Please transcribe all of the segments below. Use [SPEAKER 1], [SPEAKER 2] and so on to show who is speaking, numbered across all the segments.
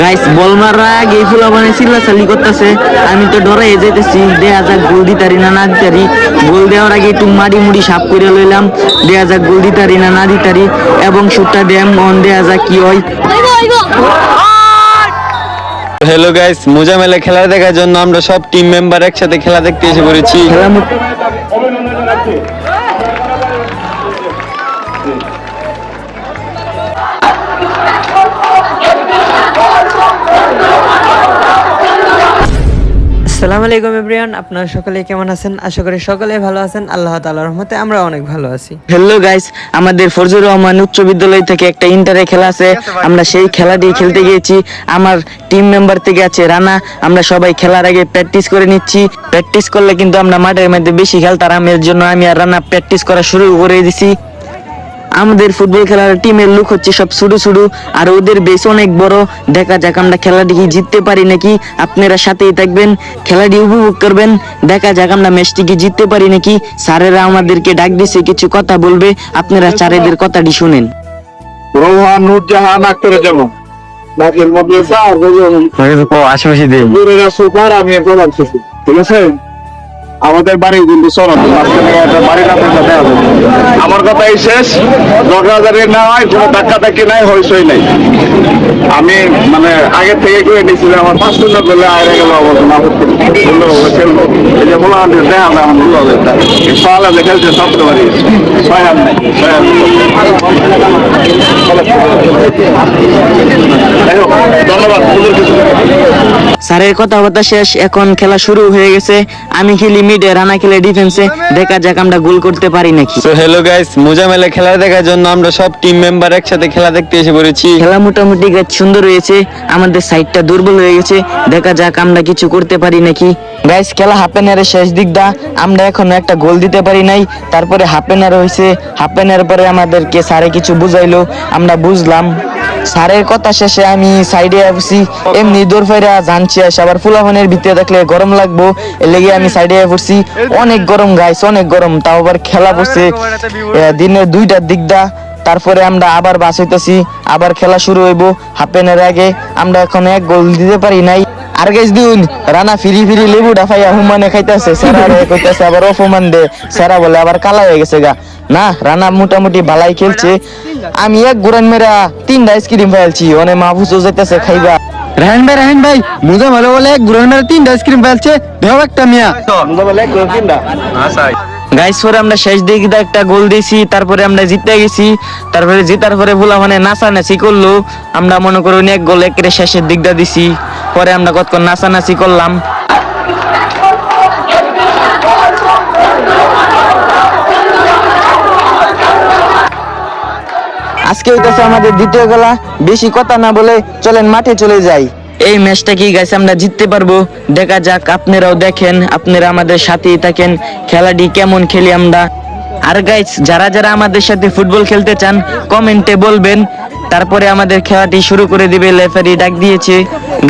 [SPEAKER 1] Guys বল মারার আগে ফুলা মানে করতেছে। আমি তো ডরাই যাইতেছি। দেখা যাক গোল দিতারি না না দিতারি গোল দেওয়ার আগে একটু মাড়ি মুড়ি সাপ করে লইলাম। দেখা যাক গোল দিতারি না না দিতারি এবং শুটটা ড্যাম অন দেখা যাক কি হয়।
[SPEAKER 2] হ্যালো গাইস মোজা মেলে খেলা দেখার জন্য আমরা সব টিম মেম্বার একসাথে খেলা দেখতে এসে পড়েছি।
[SPEAKER 1] খেলা
[SPEAKER 3] আসসালামু আলাইকুম এভরিওয়ান, আপনারা সকলে কেমন আছেন? আশা করি সকলে ভালো আছেন। আল্লাহ তাআলার রহমতে আমরা অনেক ভালো আছি।
[SPEAKER 1] হ্যালো গাইস আমাদের ফরজুর রহমান উচ্চ বিদ্যালয় থেকে একটা ইন্টারে খেলা আছে। আমরা সেই খেলাটি খেলতে গিয়েছি। আমার টিম মেম্বার থেকে আছে রানা। আমরা সবাই খেলার আগে প্র্যাকটিস করে নিচ্ছি। প্র্যাকটিস করলে কিন্তু আমরা মাঠের মধ্যে বেশি খেলতাম। এর জন্য আমি আর রানা প্র্যাকটিস করা শুরু করে দিছি। আমাদের ফুটবল খেলার টিমের লুক হচ্ছে সব ছোট ছোট আর ওদের বেশ অনেক বড়। দেখা যাক আমরা খেলাটি কি জিততে পারি নাকি। আপনারা সাথেই থাকবেন খেলাটি উপভোগ করবেন। দেখা যাক আমরা ম্যাচটি কি জিততে পারি নাকি। স্যারেরা আমাদেরকে ডাক দিছে কিছু কথা বলবে। আপনারা স্যারেদের কথাটি শুনেন।
[SPEAKER 4] রোহান নুরজাহান আক্তারে যেমন। নাকের মধ্যে
[SPEAKER 2] আশেপাশে দিন
[SPEAKER 4] সুপার আমি প্রধান ঠিক আছে? আমাদের বাড়ি কিন্তু। আমার কথাই শেষ। ঝগড়াঝাড়ি না হয়, কোনো ধাক্কা ধাক্কি নাই হইসই নাই। আমি মানে আগে থেকে করে নিয়েছিলাম আমার পাঁচ শূন্য করলে আয়রা গেল সুন্দরভাবে খেলব এই যে বলা দেখা আমার ভালো হবে সকালে যে খেলছে সবচেয়ে ছয় ধন্যবাদ।
[SPEAKER 1] স্যারের কথাবার্তা শেষ এখন খেলা শুরু হয়ে গেছে। আমি খেলি মিডে রানা খেলে ডিফেন্সে। দেখা যাক আমরা গোল করতে পারি নাকি।
[SPEAKER 2] তো হ্যালো গাইস মোজা মেলে খেলা দেখার জন্য আমরা সব টিম মেম্বার একসাথে খেলা দেখতে এসে পড়েছি।
[SPEAKER 1] খেলা মোটামুটি গাছ সুন্দর হয়েছে আমাদের সাইডটা দুর্বল হয়ে গেছে। দেখা যাক আমরা কিছু করতে পারি নাকি। গাইস খেলা হাফ এনারের শেষ দিকটা আমরা এখনও একটা গোল দিতে পারি নাই। তারপরে হাফ এনার হয়েছে হাফ এনার পরে আমাদেরকে স্যারে কিছু বুঝাইলো। আমরা বুঝলাম। স্যারের কথা শেষে আমি সাইডে আসছি এমনি দৌড় ফেরা জানছি আবার ফুলাফানের ভিতরে দেখলে গরম লাগবো। এর লেগে আমি সাইডে পড়ছি। অনেক গরম গাইস, অনেক গরম। তাও আবার খেলা পড়ছে। দিনের দুইটার দিকটা তারপরে আমরা আবার বাস হইতেছি। আবার খেলা শুরু হইব। হাফ এর আগে আমরা এখন এক গোল দিতে পারি নাই। আর গেছ দিন, রানা ফিরি ফিরি লেবু ডাফাইয়া হুমানে খাইতেছে। সেরা রে কইতাছে আবার অপমান দে। সেরা বলে আবার কালা হয়ে গেছে গা। না, রানা মোটামুটি ভালাই খেলছে। আমি এক গুরান মেরা তিনটা আইসক্রিম ফেলছি অনেক মাহফুজও যেতেছে খাইবা।
[SPEAKER 2] রাহেন ভাই রাহেন ভাই মোজা মেলে বলে তিনটা আইসক্রিম ফেলছে একটা মিয়া।
[SPEAKER 1] গাইস পরে আমরা শেষ দিকে একটা গোল দিয়েছি তারপরে আমরা জিতে গেছি তারপরে জিতার পরে ভুলা মানে নাচানাচি করল। আমরা মনে করুন এক গোল একের শেষের দিকটা দিছি পরে আমরা কতক্ষণ নাচানাচি করলাম। আজকে হইতেছে আমাদের দ্বিতীয় খেলা বেশি কথা না বলে চলেন মাঠে চলে যাই। এই ম্যাচটা কি গাইছে আমরা জিততে পারব? দেখা যাক, আপনারাও দেখেন, আপনারা আমাদের সাথেই থাকেন। খেলাটি কেমন খেলি আমরা? আর গাইস, যারা যারা আমাদের সাথে ফুটবল খেলতে চান, কমেন্টে বলবেন। তারপরে আমাদের খেলাটি শুরু করে দিবে লেফারি ডাক দিয়েছে।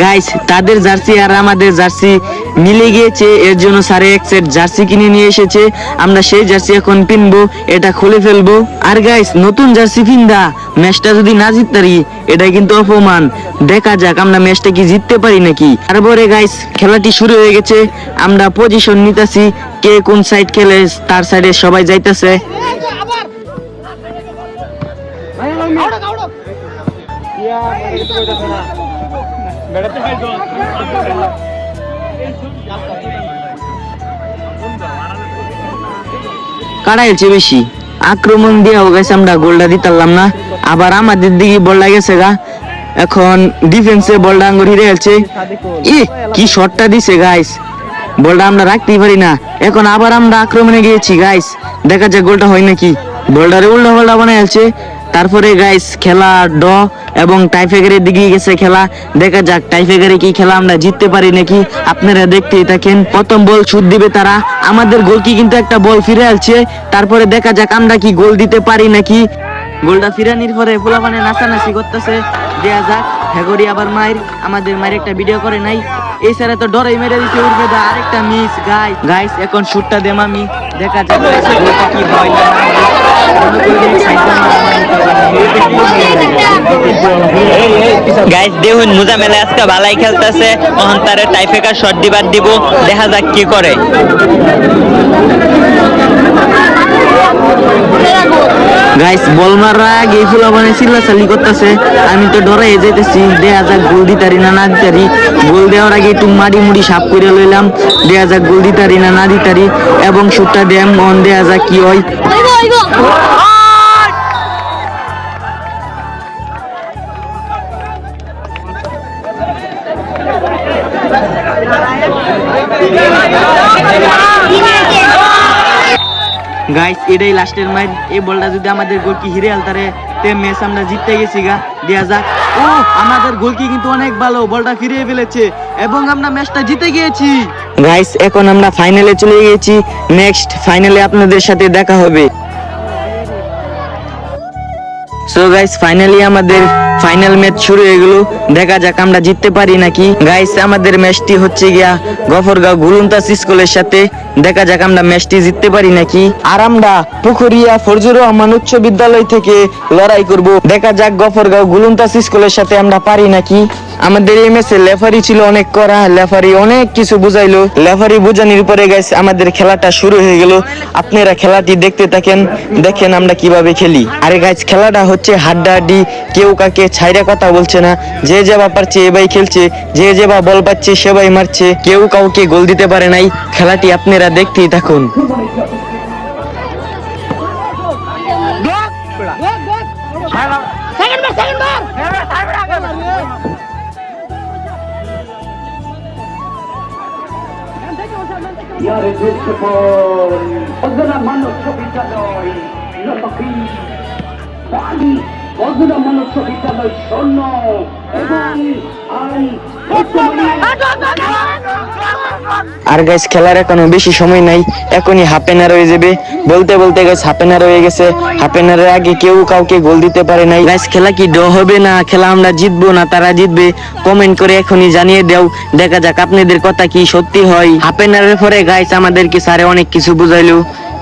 [SPEAKER 1] গাইস, তাদের জার্সি আর আমাদের জার্সি মিলে গিয়েছে এর জন্য সাড়ে এক সেট জার্সি কিনে নিয়ে এসেছে আমরা সেই জার্সি এখন পিনবো এটা খুলে ফেলব আর গাইস নতুন জার্সি পিন্দা ম্যাচটা যদি না জিততারি এটা কিন্তু অপমান দেখা যাক আমরা ম্যাচটা কি জিততে পারি নাকি তারপরে গাইস খেলাটি শুরু হয়ে গেছে আমরা পজিশন নিতেছি কে কোন সাইড খেলে তার সাইডে সবাই যাইতেছে কাড়াইছে বেশি? আক্রমণ দিয়ে আমরা, গোলটা না। আবার আমাদের দিকে গেছে গা। এখন ডিফেন্সে বলটা হিরে গেছে ই, কি শটটা দিছে গাইস বলটা আমরা রাখতেই পারি না। এখন আবার আমরা আক্রমণে গিয়েছি গাইস দেখা যাক গোলটা হয় নাকি। বলটারে উল্টা পাল্টা তারপরে গাইস খেলা ড এবং টাইফেগারের দিকে গেছে খেলা। দেখা যাক টাইফেগারে কি খেলা আমরা জিততে পারি নাকি? আপনারা দেখতেই থাকেন, প্রথম বল শুট দিবে তারা। আমাদের গোলকি কিন্তু একটা বল ফিরে আসছে। তারপরে দেখা যাক আমরা কি গোল দিতে পারি নাকি। গোলটা ফিরানির পরে ফুলাপানে নাচানাচি করতেছে। দেয়া যাক হেগরি আবার মায়ের আমাদের মায়ের একটা ভিডিও করে নাই। এই তো ডরাই মেরে দিচ্ছে উঠবে আরেকটা মিস গাইস গাইস এখন শুটটা দেম আমি। দেখা যাবে সেগুলোতে কি হয়।
[SPEAKER 3] গাইস দেখুন, মুজা মেলে আজকে ভালাই খেলতেছে। তখন তারে টাইফেকার শট দিবার দিব। দেখা যাক কি করে।
[SPEAKER 1] গাইস বলমার আগে ফুলা মানে চিল্লা চালি করতেছে। আমি তো ডরাই যাইতেছি। দেয়া যাক গোল দিতারি না না দিতারি গোল দেওয়ার আগে একটু মাড়ি মুড়ি সাপ করে লইলাম। দেয়া যাক গোল দিতারি না না দিতারি এবং শুটটা ড্যাম অন দেয়া যাক কি হয়। গাইস এটাই লাস্টের ম্যাচ এই বলটা যদি আমাদের গোলকি হিরে আলতারে, তে ম্যাচ আমরা জিততে গেছি গা। দেখা যাক। ও, আমাদের গোলকি কিন্তু অনেক ভালো বলটা ফিরিয়ে ফেলেছে। এবং আমরা ম্যাচটা জিতে গিয়েছি। গাইস এখন আমরা ফাইনালে চলে গিয়েছি। নেক্সট ফাইনালে আপনাদের সাথে দেখা হবে। সো গাইস ফাইনালি আমাদের ফাইনাল ম্যাচ শুরু হয়ে গেল। দেখা যাক আমরা জিততে পারি নাকি। গাইস আমাদের ম্যাচটি হচ্ছে গিয়া গফরগাঁও গুলুন্তাস স্কুলের সাথে। দেখা যাক আমরা ম্যাচটি জিততে পারি নাকি। আর আমরা পুকুরিয়া ফরজুর রহমান উচ্চ বিদ্যালয় থেকে লড়াই করব। দেখা যাক গফরগাঁও গুলুন্তাস স্কুলের সাথে আমরা পারি নাকি। আমাদের এই ম্যাচে লেফারি ছিল অনেক করা লেফারি অনেক কিছু বুঝাইলো। লেফারি বুঝানির পরে গাইস আমাদের খেলাটা শুরু হয়ে গেল। আপনারা খেলাটি দেখতে থাকেন, দেখেন আমরা কীভাবে খেলি। আরে গাইস খেলাটা হচ্ছে হাড্ডাহাড্ডি, কেউ কাকে ছাইরা কথা বলছে না। যে যে বা পারছে এবাই খেলছে। যে যে বা বল পাচ্ছে সেবাই মারছে। কেউ কাউকে গোল দিতে পারে নাই। খেলাটি আপনারা থাকুন
[SPEAKER 5] দৃশ্য পর অজনা মানুষ বিদ্যালয় শূন্য এবং আই
[SPEAKER 1] আর গাইস খেলার এখনও বেশি সময় নাই, এখনই হাফ এন হয়ে যাবে। বলতে বলতে গাইস হাফ এন হয়ে গেছে। হাফ এন আগে কেউ কাউকে গোল দিতে পারে নাই। গাইস খেলা কি ড্র হবে না? খেলা আমরা জিতবো না? তারা জিতবে? কমেন্ট করে এখনই জানিয়ে দাও। দেখা যাক আপনাদের কথা কি সত্যি হয়। হাফ এন পরে গাইস আমাদেরকে স্যারে অনেক কিছু বুঝাইলো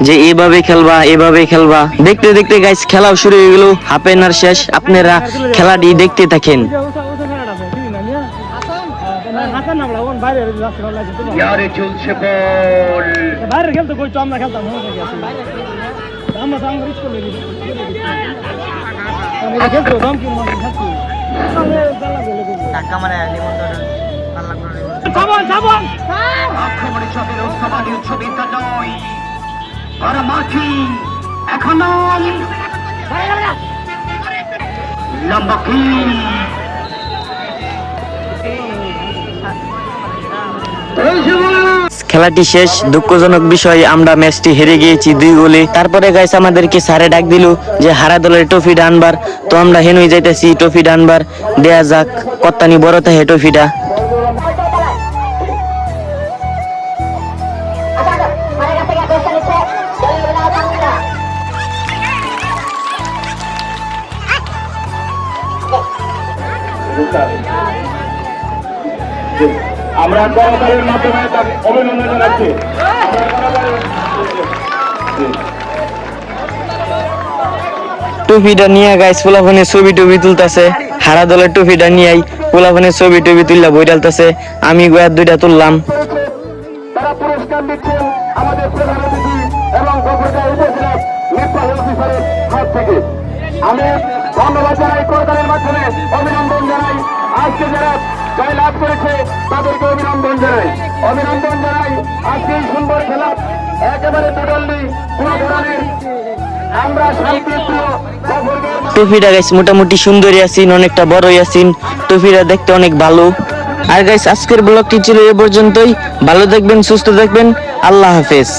[SPEAKER 1] যে এভাবে খেলবা এভাবে খেলবা। দেখতে দেখতে গাইস খেলাও শুরু হয়ে গেল। হাফ এন শেষ। আপনারা খেলাটি দেখতে থাকেন।
[SPEAKER 5] ইয়ারে চলছে বল।
[SPEAKER 6] বাইরে খেলতে কই তো আমরা খেলতাম? মনে আমরা তো আমরা স্কুলে গেছি। আমরা খেলতো দাম কি মানে খেলতো। সাবান সাবান!
[SPEAKER 5] আক্রমণে চপের উৎসবাদী উচ্চ বিদ্যালয় আর মাঠি এখনও। লম্বা
[SPEAKER 1] খেলাটি শেষ। দুঃখজনক বিষয়, আমরা ম্যাচটি হেরে গিয়েছি দুই গোলে। তারপরে গাইস আমাদেরকে সারে ডাক দিল যে হারা দলের ট্রফিটা আনবার তো আমরা হেনুই যাইতেছি ট্রফিটা আনবার দেয়া যাক, কত্তানি বড় তাহে ট্রফিটা।
[SPEAKER 4] আমরা করতালির মাধ্যমে তাকে অভিনন্দন জানাচ্ছি।
[SPEAKER 1] টুপিটা নিয়ে গাইস পোলাফোনে ছবি টবি তুলতাছে। হারা দলের টুপিটা নিয়েই পোলাফোনে ছবি টবি তুললা বই ডালতাছে। আমি গোয়ার দুইটা তুললাম।
[SPEAKER 4] তারা পুরস্কার দিচ্ছেন আমাদের প্রধান অতিথি এবং গভর্নর উপজেলার নির্বাহী অফিসারের হাত থেকে। আমি ধন্যবাদ জানাই করতালের মাধ্যমে অভিনন্দন জানাই। আজকে যারা জয় লাভ করেছে তাদেরকে জানাই। অভিনন্দন জানাই। আজকে এই সুন্দর খেলা একেবারে টোটালি কোন ধরনের আমরা শান্তিপ্রিয়
[SPEAKER 1] টুপিটা গাইস মোটামুটি সুন্দরী আছেন, অনেকটা বড়ই আছেন। টুপিটা দেখতে অনেক ভালো। আর গাইস আজকের ব্লগটি ছিল এ পর্যন্তই। ভালো থাকবেন, সুস্থ থাকবেন। আল্লাহ হাফেজ।